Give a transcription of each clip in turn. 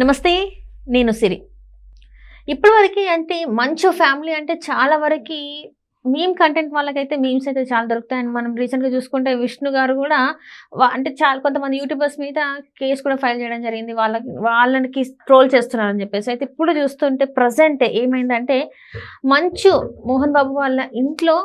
నమస్తే నేను సిరి. ఇప్పటి వరకు అంటే మంచు ఫ్యామిలీ అంటే చాలా వరకు మీమ్ కంటెంట్ వాళ్ళకైతే మీమ్స్ అయితే చాలా దొరుకుతాయి. అండ్ మనం రీసెంట్గా చూసుకుంటే విష్ణు గారు కూడా అంటే చాలా కొంతమంది యూట్యూబర్స్ మీద కేసు కూడా ఫైల్ చేయడం జరిగింది. వాళ్ళకి వాళ్ళకి ట్రోల్ చేస్తున్నారని చెప్పేసి. అయితే ఇప్పుడు చూస్తుంటే ప్రజెంట్ ఏమైందంటే మంచు మోహన్ బాబు వాళ్ళ ఇంట్లో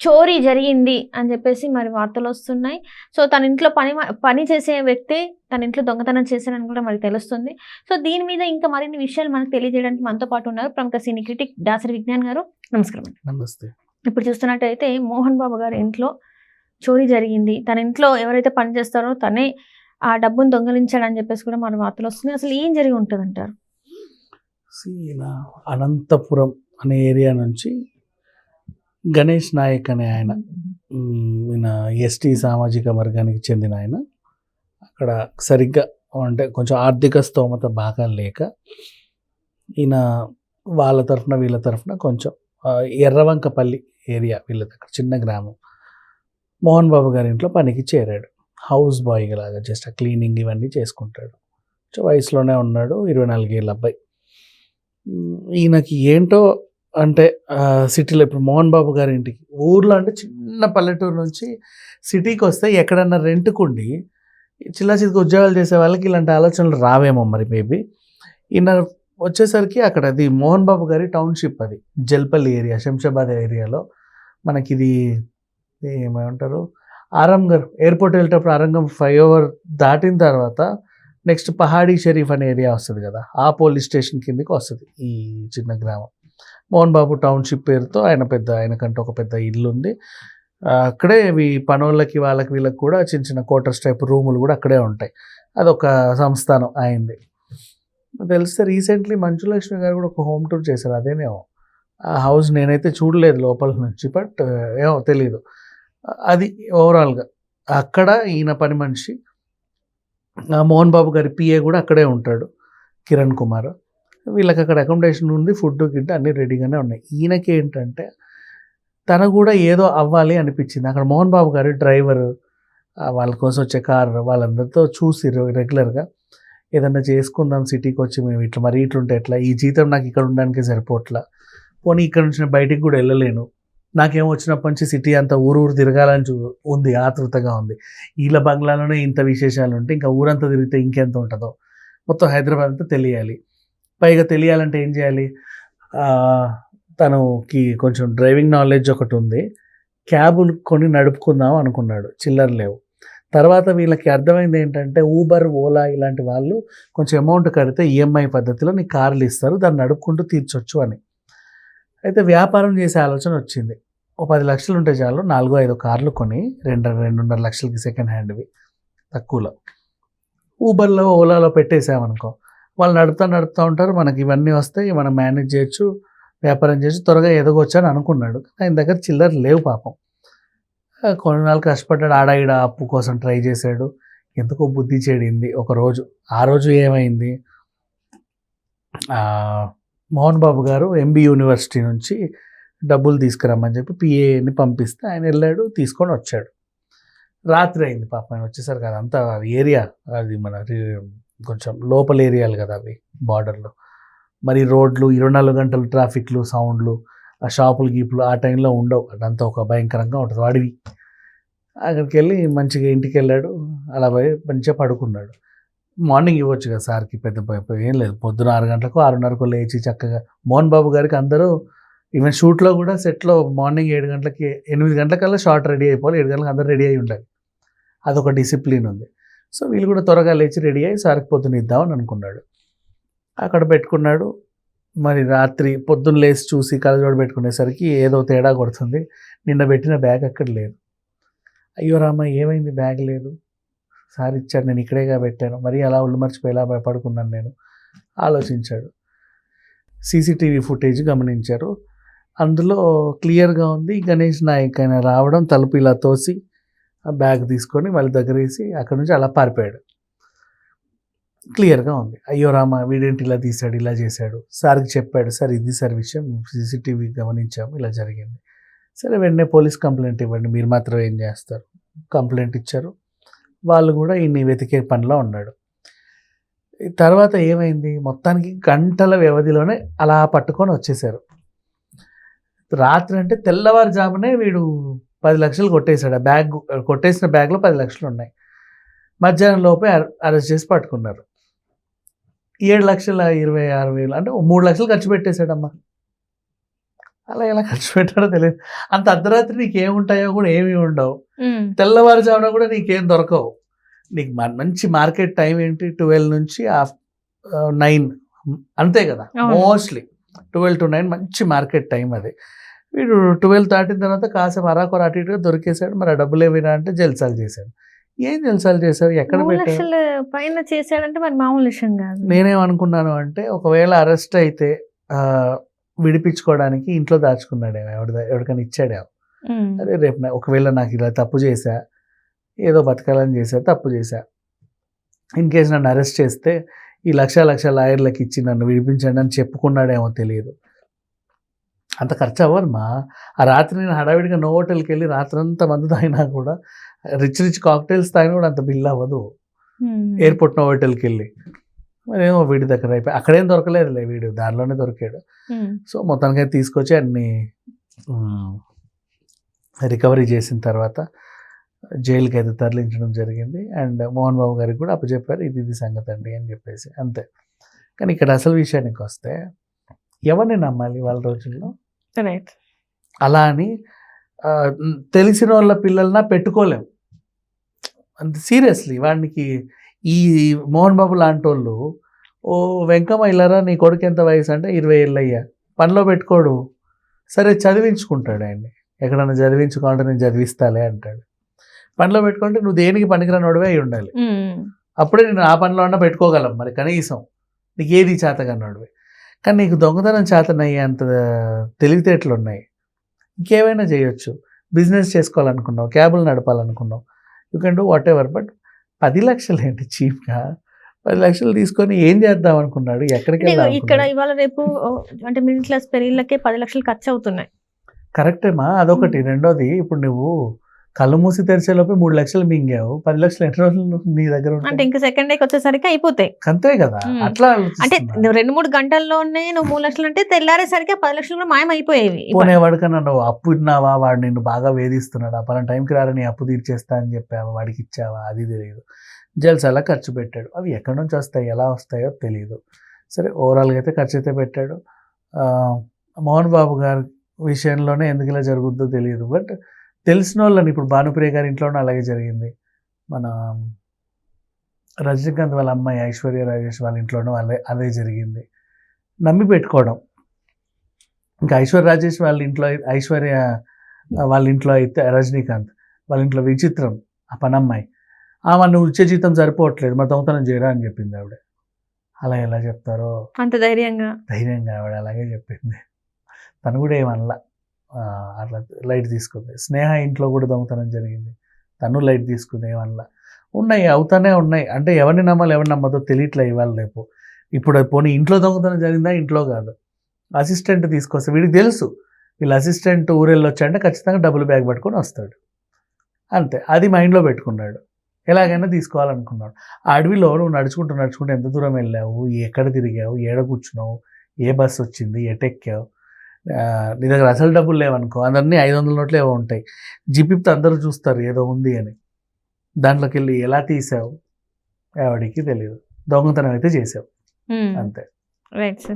చోరీ జరిగింది అని చెప్పేసి మరి వార్తలు వస్తున్నాయి. సో తన ఇంట్లో పని పని చేసే వ్యక్తే తన ఇంట్లో దొంగతనం చేశారని కూడా మరి తెలుస్తుంది. సో దీని మీద ఇంకా మరిన్ని విషయాలు మనకు తెలియజేయడానికి మనతో పాటు ఉన్నారు ప్రముఖ సినీ క్రిటిక్ దాసరి విజ్ఞాన్ గారు. నమస్కారం. నమస్తే. ఇప్పుడు చూస్తున్నట్టయితే మోహన్ బాబు గారి ఇంట్లో చోరీ జరిగింది. తన ఇంట్లో ఎవరైతే పని చేస్తారో తనే ఆ డబ్బును దొంగలించాడని చెప్పేసి కూడా మన వార్తలు వస్తున్నాయి. అసలు ఏం జరిగి ఉంటుంది అంటారు అనంతపురం అనే ఏరియా నుంచి గణేష్ నాయక్ అనే ఆయన. ఈయన ఎస్టీ సామాజిక వర్గానికి చెందిన ఆయన. అక్కడ సరిగ్గా అంటే కొంచెం ఆర్థిక స్తోమత బాగా లేక ఈయన వాళ్ళ తరఫున వీళ్ళ తరఫున కొంచెం ఎర్రవంకపల్లి ఏరియా వీళ్ళ దగ్గర చిన్న గ్రామం. మోహన్ బాబు గారి ఇంట్లో పనికి చేరాడు. హౌస్ బాయ్ లాగా జస్ట్ క్లీనింగ్ ఇవన్నీ చేసుకుంటాడు. సో వయసులోనే ఉన్నాడు ఇరవై నాలుగేళ్ళ అబ్బాయి. ఈయనకి ఏంటో అంటే సిటీలో ఇప్పుడు మోహన్ బాబు గారి ఇంటికి ఊర్లో అంటే చిన్న పల్లెటూరు నుంచి సిటీకి వస్తే ఎక్కడన్నా రెంట్కుండి చిల్లా చితికి ఉద్యోగాలు చేసే వాళ్ళకి ఇలాంటి ఆలోచనలు రావేమో మరి మేబీ. ఈయన వచ్చేసరికి అక్కడ అది మోహన్ బాబు గారి టౌన్షిప్ అది జల్పల్లి ఏరియా శంషాబాద్ ఏరియాలో. మనకి ఇది ఏమంటారు? ఆరంగర్ ఎయిర్పోర్ట్ వెళ్ళేటప్పుడు ఆరంగం ఫ్లైఓవర్ దాటిన తర్వాత నెక్స్ట్ పహాడీ షరీఫ్ అనే ఏరియా వస్తుంది కదా ఆ పోలీస్ స్టేషన్ కిందకి వస్తుంది ఈ చిన్న గ్రామం. మోహన్ బాబు టౌన్షిప్ పేరుతో ఆయన పెద్ద ఆయనకంటే ఒక పెద్ద ఇల్లు ఉంది అక్కడే ఇవి పనోళ్ళకి వాళ్ళకి వీళ్ళకి కూడా చిన్న చిన్న క్వార్టర్స్ టైప్ రూములు కూడా అక్కడే ఉంటాయి. అదొక సంస్థానం అయింది. తెలిస్తే రీసెంట్లీ మంచులక్ష్మి గారు కూడా ఒక హోమ్ టూర్ చేశారు అదేనేమో. ఆ హౌస్ నేనైతే చూడలేదు లోపల నుంచి బట్ ఏమో తెలీదు. అది ఓవరాల్గా అక్కడ ఈయన పని మనిషి ఆ మోహన్ బాబు గారి పిఏ కూడా అక్కడే ఉంటాడు కిరణ్ కుమార్. వీళ్ళకి అక్కడ అకామిడేషన్ ఉంది ఫుడ్ గిడ్డ అన్నీ రెడీగానే ఉన్నాయి. ఈయనకి ఏంటంటే తను కూడా ఏదో అవ్వాలి అనిపించింది. అక్కడ మోహన్ బాబు గారు డ్రైవర్ వాళ్ళ కోసం వచ్చే కార్ వాళ్ళందరితో చూసి రెగ్యులర్గా ఏదన్నా చేసుకుందాం సిటీకి వచ్చి మేము ఇట్లా మరి ఇట్లుంటే ఎట్లా? ఈ జీతం నాకు ఇక్కడ ఉండడానికి సరిపోట్లా పోనీ ఇక్కడ నుంచి బయటికి కూడా వెళ్ళలేను. నాకేం వచ్చినప్పటి నుంచి సిటీ అంతా ఊరు ఊరు తిరగాలని చూ ఉంది ఆతృతగా ఉంది. వీళ్ళ బంగ్లాలోనే ఇంత విశేషాలు ఉంటే ఇంకా ఊరంతా తిరిగితే ఇంకెంత ఉంటుందో? మొత్తం హైదరాబాద్ అంతా తెలియాలి. పైగా తెలియాలంటే ఏం చేయాలి? తనకి కొంచెం డ్రైవింగ్ నాలెడ్జ్ ఒకటి ఉంది. క్యాబులు కొని నడుపుకుందాం అనుకున్నాడు. చిల్లర లేవు. తర్వాత వీళ్ళకి అర్థమైంది ఏంటంటే ఊబర్ ఓలా ఇలాంటి వాళ్ళు కొంచెం అమౌంట్ కడితే ఈఎంఐ పద్ధతిలో నీ కార్లు ఇస్తారు దాన్ని నడుపుకుంటూ తీర్చొచ్చు అని. అయితే వ్యాపారం చేసే ఆలోచన వచ్చింది. ఓ పది లక్షలు ఉంటే చాలు నాలుగో ఐదో కార్లు కొని రెండు రెండున్నర లక్షలకి సెకండ్ హ్యాండ్వి తక్కువలో. ఊబర్లో ఓలాలో పెట్టేసామనుకో వాళ్ళు నడుపుతా నడుపుతూ ఉంటారు. మనకి ఇవన్నీ వస్తాయి. మనం మేనేజ్ చేయొచ్చు వ్యాపారం చేసి త్వరగా ఎదగొచ్చు అని అనుకున్నాడు. ఆయన దగ్గర చిల్లర లేవు పాపం. కొన్ని నాళ్ళు కష్టపడ్డాడు. ఆడ ఈడ అప్పు కోసం ట్రై చేశాడు. ఎందుకో బుద్ధి చెడింది. ఒకరోజు ఆ రోజు ఏమైంది? మోహన్ బాబు గారు ఎంబీ యూనివర్సిటీ నుంచి డబ్బులు తీసుకురమ్మని చెప్పి పిఏని పంపిస్తే ఆయన వెళ్ళాడు తీసుకొని వచ్చాడు. రాత్రి అయింది పాపం. ఆయన వచ్చేసరికి అదంతా ఏరియా అది మన కొంచెం లోపల ఏరియాలు కదా అవి బార్డర్లో. మరి రోడ్లు ఇరవై నాలుగు గంటలు ట్రాఫిక్లు సౌండ్లు ఆ షాపులు గీపులు ఆ టైంలో ఉండవు. అదంతా ఒక భయంకరంగా ఉంటుంది. అడవి అక్కడికి వెళ్ళి మంచిగా ఇంటికి వెళ్ళాడు అలా పోయి మంచిగా పడుకున్నాడు. మార్నింగ్ ఇవ్వచ్చు కదా సార్కి పెద్ద ఏం లేదు. పొద్దున ఆరు గంటలకు ఆరున్నరకు లేచి చక్కగా మోహన్ బాబు గారికి అందరూ ఈవెన్ షూట్లో కూడా సెట్లో మార్నింగ్ ఏడు గంటలకి ఎనిమిది గంటలకల్లా షార్ట్ రెడీ అయిపోవాలి. ఏడు గంటలకు అందరూ రెడీ అయి ఉండాలి. అదొక డిసిప్లిన్ ఉంది. సో వీళ్ళు కూడా త్వరగా లేచి రెడీ అయ్యి సార్కి పొద్దున ఇద్దామని అనుకున్నాడు. అక్కడ పెట్టుకున్నాడు. మరి రాత్రి పొద్దున్న లేచి చూసి కలజోడు పెట్టుకునేసరికి ఏదో తేడా కొడుతుంది. నిన్న పెట్టిన బ్యాగ్ అక్కడ లేదు. అయ్యో రామ ఏమైంది? బ్యాగ్ లేదు. సార్ ఇచ్చాడు నేను ఇక్కడేగా పెట్టాను. మరి అలా ఒళ్ళు మర్చిపోయేలా భయపడుకున్నాను నేను. ఆలోచించాడు. సీసీటీవీ ఫుటేజ్ గమనించారు. అందులో క్లియర్గా ఉంది. గణేష్ నాయక్ ఆయన రావడం తలుపు ఇలా తోసి ఆ బ్యాగ్ తీసుకొని వాళ్ళ దగ్గర వేసి అక్కడ నుంచి అలా పారిపోయాడు. క్లియర్గా ఉంది. అయ్యో రామ వీడేంటి ఇలా తీశాడు ఇలా చేశాడు? సార్కి చెప్పాడు సార్ ఇది సార్ విషయం సీసీటీవీ గమనించాము ఇలా జరిగింది. సరే వెంటనే పోలీస్ కంప్లైంట్ ఇవ్వండి మీరు మాత్రం ఏం చేస్తారు? కంప్లైంట్ ఇచ్చారు. వాళ్ళు కూడా ఈయన్ని వెతికే పనిలో ఉన్నాడు. తర్వాత ఏమైంది? మొత్తానికి గంటల వ్యవధిలోనే అలా పట్టుకొని వచ్చేసారు. రాత్రి అంటే తెల్లవారుజామునే వీడు పది లక్షలు కొట్టేశాడు. ఆ బ్యాగ్ కొట్టేసిన బ్యాగ్లో పది లక్షలు ఉన్నాయి. మధ్యాహ్నం లోపే అర- అరెస్ట్ చేసి పట్టుకున్నారు. ఏడు లక్షల ఇరవై ఆరు వేలు అంటే మూడు లక్షలు ఖర్చు పెట్టేశాడమ్మా. అలా ఎలా ఖర్చు పెట్టాడో తెలియదు. అంత అర్ధరాత్రి నీకు ఏముంటాయో కూడా ఏమీ ఉండవు. తెల్లవారుజామున కూడా నీకేం దొరకవు. నీకు మంచి మార్కెట్ టైం ఏంటి? ట్వెల్వ్ నుంచి నైన్. అంతే కదా. మోస్ట్లీ ట్వెల్వ్ టు నైన్ మంచి మార్కెట్ టైం అది. వీడు ట్వెల్వ్ దాటిన తర్వాత కాసేపు అరాకొర అటు ఇటుగా దొరికేశాడు. మరి ఆ డబ్బులు ఏమైనా అంటే జల్సాలు చేశాడు. ఏం జల్సాలు చేశావు? ఎక్కడ పైన చేశాడంటే మరి మామూలు విషయం కాదు. నేనేమనుకున్నాను అంటే ఒకవేళ అరెస్ట్ అయితే విడిపించుకోవడానికి ఇంట్లో దాచుకున్నాడేమో ఎవరి ఎవరికైనా ఇచ్చాడేమో ఉమ్, అరే రేపు ఒకవేళ నాకు ఇలా తప్పు చేశా ఏదో బతకాలని చేశా తప్పు చేశా. ఇన్ కేసు నన్ను అరెస్ట్ చేస్తే ఈ లక్ష లక్ష లాయర్లకు ఇచ్చి నన్ను విడిపించండి అని చెప్పుకున్నాడేమో తెలియదు. అంత ఖర్చు అవ్వదు మా ఆ రాత్రి నేను హడావిడిగా నో హోటల్కి వెళ్ళి రాత్రి అంతా మందు తాగినా కూడా రిచ్ రిచ్ కాక్టైల్స్ తాగినా కూడా అంత బిల్ అవ్వదు. ఎయిర్పోర్ట్ నో హోటల్కి వెళ్ళి. మరేమో వీడి దగ్గర అయిపోయి అక్కడేం దొరకలేదులే వీడు దారిలోనే దొరికాడు. సో మొత్తానికైతే తీసుకొచ్చి అన్ని రికవరీ చేసిన తర్వాత జైలుకి అయితే తరలించడం జరిగింది. అండ్ మోహన్ బాబు గారికి కూడా అప్పచెప్పారు ఇది ఇది సంగతి అండి అని చెప్పేసి. అంతే. కానీ ఇక్కడ అసలు విషయానికి వస్తే ఎవరిని నమ్మాలి వాళ్ళ రోజుల్లో? అలా అని తెలిసిన వాళ్ళ పిల్లలన పెట్టుకోలేం. అంత సీరియస్లీ వాడికి ఈ మోహన్ బాబు లాంటి వాళ్ళు ఓ వెంకమ్మ ఇల్లరా నీ కొడుకు ఎంత వయసు అంటే ఇరవై ఏళ్ళు అయ్యా పనిలో పెట్టుకోడు సరే చదివించుకుంటాడు ఆయన్ని. ఎక్కడన్నా చదివించుకోవాలంటే నేను చదివిస్తాలే అంటాడు. పనిలో పెట్టుకుంటే నువ్వు దేనికి పనికిరానోడివే అయి ఉండాలి అప్పుడే నేను ఆ పనిలో అన్నా పెట్టుకోగలం మరి కనీసం. నీకు ఏది చేతగన్నాడువి కానీ నీకు దొంగతనం చేతనయ్యే అంత తెలివితేటలు ఉన్నాయి. ఇంకేమైనా చేయొచ్చు. బిజినెస్ చేసుకోవాలనుకున్నావు క్యాబులు నడపాలనుకున్నావు. You can do whatever but పది లక్షలు ఏంటి చీప్గా? పది లక్షలు తీసుకొని ఏం చేద్దాం అనుకున్నాడు? ఎక్కడికి ఇక్కడ? ఇవాళ రేపు అంటే మిడిల్ క్లాస్ పెరిగిళ్ళకే పది లక్షలు ఖర్చు అవుతున్నాయి కరెక్టేమా? అదొకటి. రెండోది ఇప్పుడు నువ్వు కళ్ళు మూసి తెరిచేలోపే మూడు లక్షలు మింగావు. పది లక్షలు ఎన్ని రోజులు నీ దగ్గర అంటే ఇంకా సెకండ్ డేకి వచ్చేసరికి అయిపోతాయి. అంతే కదా. అట్లా అంటే రెండు మూడు గంటల్లోనే నువ్వు మూడు లక్షలు అంటే తెల్లారేసరికి పది లక్షలు కూడా మాయమైపోయేవి. పోనేవాడికన్నా నువ్వు అప్పు ఇన్నావా? వాడు నిన్ను బాగా వేధిస్తున్నాడు. పలానా టైంకి రారా నీ అప్పు తీర్చేస్తా అని చెప్పావా? వాడికి ఇచ్చావా? అది తెలియదు. జల్సాలా ఖర్చు పెట్టాడు. అవి ఎక్కడి నుంచి వస్తాయి? ఎలా వస్తాయో తెలియదు సరే ఓవరాల్గా అయితే ఖర్చు అయితే పెట్టాడు. మోహన్ బాబు గారి విషయంలోనే ఎందుకు ఇలా జరుగుద్దో తెలియదు బట్ తెలిసిన వాళ్ళని ఇప్పుడు భానుప్రియ గారి ఇంట్లోనే అలాగే జరిగింది. మన రజనీకాంత్ వాళ్ళ అమ్మాయి ఐశ్వర్య రాజేష్ వాళ్ళ ఇంట్లోనూ అదే అదే జరిగింది. నమ్మి పెట్టుకోవడం. ఇంకా ఐశ్వర్య రాజేష్ వాళ్ళ ఇంట్లో ఐశ్వర్య వాళ్ళ ఇంట్లో అయితే రజనీకాంత్ వాళ్ళ ఇంట్లో విచిత్రం ఆ పనమ్మాయి. ఆమె నువ్వు ఇచ్చే జీతం సరిపోవట్లేదు మరి దొంగతనం చేయరా అని చెప్పింది ఆవిడ. అలా ఎలా చెప్తారో? అంత ధైర్యంగా. ధైర్యంగా ఆవిడ అలాగే చెప్పింది. తను కూడా ఏమనలా. అట్లా లైట్ తీసుకుంది. స్నేహ ఇంట్లో కూడా దొంగతనం జరిగింది. తను లైట్ తీసుకుంది ఏమన్నా ఉన్నాయి అవుతానే ఉన్నాయి. అంటే ఎవరిని నమ్మాలి ఎవరిని నమ్మదో తెలియట్లే ఇవాళ రేపు. ఇప్పుడు పోనీ ఇంట్లో దొంగతనం జరిగిందా? ఇంట్లో కాదు. అసిస్టెంట్ తీసుకొస్తే వీడికి తెలుసు. వీళ్ళ అసిస్టెంట్ ఊరెళ్ళి వచ్చాడంటే ఖచ్చితంగా డబుల్ బ్యాగ్ పట్టుకొని వస్తాడు. అంతే. అది మైండ్లో పెట్టుకున్నాడు. ఎలాగైనా తీసుకోవాలనుకున్నాడు. ఆ అడవిలో నువ్వు నడుచుకుంటూ నడుచుకుంటూ ఎంత దూరం వెళ్ళావు? ఎక్కడ తిరిగావు? ఏడ కూర్చున్నావు? ఏ బస్సు వచ్చింది? ఎటెక్కావు? నీ దగ్గర అసలు డబ్బులు లేవనుకో అందరినీ ఐదు వందల నోట్లు ఏవో ఉంటాయి. జిపిప్తో అందరూ చూస్తారు ఏదో ఉంది అని. దాంట్లోకి వెళ్ళి ఎలా తీసావు? ఎవడికి తెలియదు దొంగతనం అయితే చేసావు. అంతే. Right sir.